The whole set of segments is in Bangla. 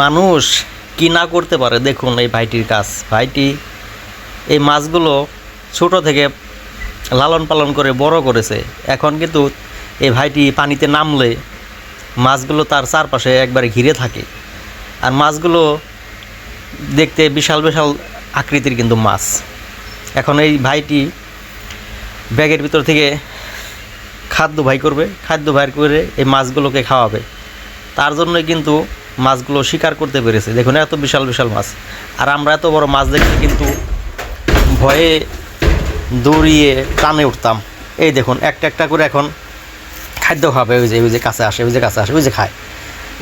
মানুষ কি না করতে পারে? দেখুন এই ভাইটির কাজ। ভাইটি এই মাছগুলো ছোট থেকে লালন পালন করে বড় করেছে। এখন কিন্তু এই ভাইটি পানিতে নামলে মাছগুলো তার চারপাশে একবারে ঘিরে থাকে। আর মাছগুলো দেখতে বিশাল বিশাল আকৃতির কিন্তু মাছ। এখন এই ভাইটি ব্যাগের ভিতর থেকে খাদ্য ভাই করবে। খাদ্য ভাই করে এই মাছগুলোকে খাওয়াবে। তার জন্যই কিন্তু মাছগুলো শিকার করতে পেরেছে। দেখুন এত বিশাল বিশাল মাছ। আর আমরা এত বড় মাছ দেখলে কিন্তু ভয়ে দৌড়িয়ে টানে উঠতাম। এই দেখুন একটা একটা করে এখন খাদ্য খাবে। ওই যে ওই যে কাছে আসে ওই যে কাছে আসে ওই যে খায়।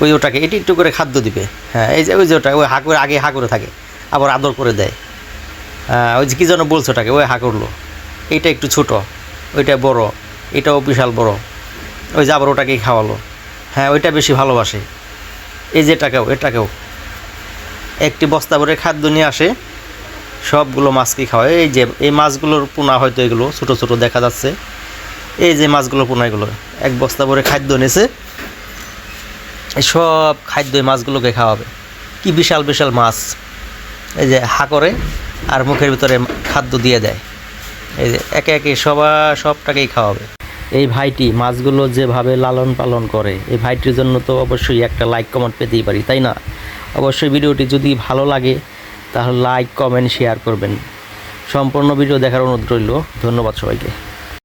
ওই ওটাকে এটি একটু করে খাদ্য দিবে। হ্যাঁ এই যে ওই যে ওটা ওই হা আগে হা থাকে। আবার আদর করে দেয়। হ্যাঁ, ওই যে কী যেন বলছো ওটাকে ওই হা এইটা একটু ছোট ওইটা বড় এটাও বিশাল বড়। ওই যে আবার ওটাকেই খাওয়ালো। হ্যাঁ ওইটা বেশি ভালোবাসে। এই যে এটাকেও এটাকেও একটি বস্তা ভরে খাদ্য নিয়ে আসে, সবগুলো মাছকে খাওয়ায়। এই যে, এই মাছগুলোর পোনা হয়তো এগুলো, ছোট ছোট দেখা যাচ্ছে। এই যে মাছগুলো, পোনা এগুলো, এক বস্তা ভরে খাদ্য নিয়েছে। সব খাদ্য এই মাছগুলোকে খাওয়াবে। কি বিশাল বিশাল মাছ। এই যে হা করে আর মুখের ভিতরে খাদ্য দিয়ে দেয়। এই যে একে একে সবা, সবটাকেই খাওয়াবে। এই ভাইটি মাছগুলো যেভাবে লালন পালন করে, এই ভাইটির জন্য তো অবশ্যই একটা লাইক কমেন্ট পেতেই পারি, তাই না? অবশ্যই ভিডিওটি যদি ভালো লাগে, তাহলে লাইক কমেন্ট শেয়ার করবেন। সম্পূর্ণ ভিডিও দেখার অনুরোধ রইল। ধন্যবাদ সবাইকে।